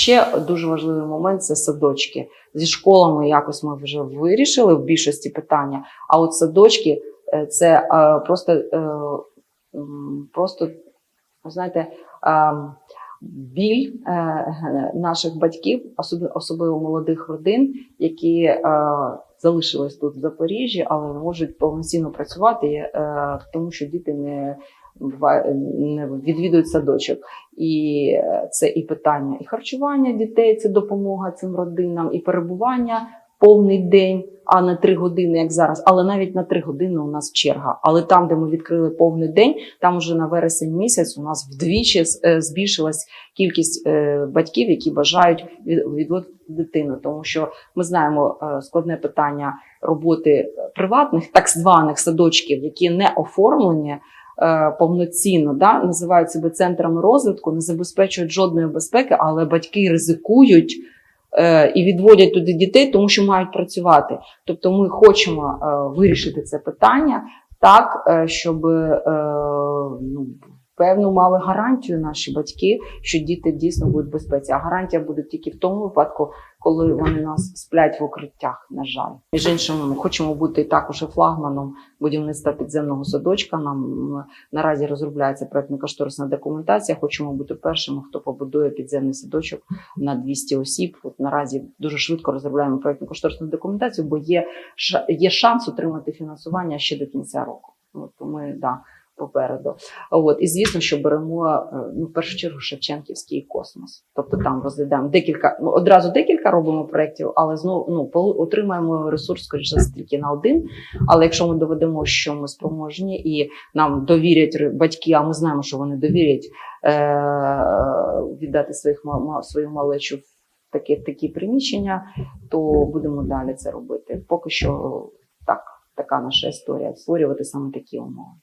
ще дуже важливий момент це садочки. Зі школами якось ми вже вирішили в більшості питання. А от садочки е, це е, просто, е, просто знаєте, е, біль е, наших батьків, особливо, молодих родин, які е, залишились тут в Запоріжжі, але можуть повноцінно працювати, е, тому що діти не, відвідують садочок. І це і питання і харчування дітей, це допомога цим родинам, і перебування повний день, а не три години, як зараз. Але навіть на три години у нас черга. Але там, де ми відкрили повний день, там уже на вересень місяць у нас вдвічі е, збільшилась кількість е, батьків, які бажають від- відводити дитину, тому що ми знаємо е, складне питання роботи приватних, так званих садочків, які не оформлені. Повноцінно да, називають себе центрами розвитку, не забезпечують жодної безпеки, але батьки ризикують і відводять туди дітей, тому що мають працювати. Тобто, ми хочемо е, вирішити це питання так, е, щоб е, ну, певну мали гарантію наші батьки, що діти дійсно будуть в безпеці. А гарантія буде тільки в тому випадку, коли вони нас сплять в укриттях. На жаль, між іншим, ми хочемо бути також флагманом будівництва підземного садочка. Нам наразі розробляється проектно-кошторисна документація. Хочемо бути першими, хто побудує підземний садочок на 200 осіб. От наразі дуже швидко розробляємо проектно-кошторисну документацію, бо є є шанс отримати фінансування ще до кінця року. От ми да. Попереду, от і звісно, що беремо е, ну, в першу чергу Шевченківський космос. Тобто там розглядаємо декілька ну, одразу декілька робимо проєктів, але знову ну отримаємо ресурс скоріше за все, тільки на один. Але якщо ми доведемо, що ми спроможні і нам довірять батьки, а ми знаємо, що вони довірять е- віддати своїх свою малечу в такі, такі приміщення, то будемо далі це робити. Поки що так, така наша історія створювати саме такі умови.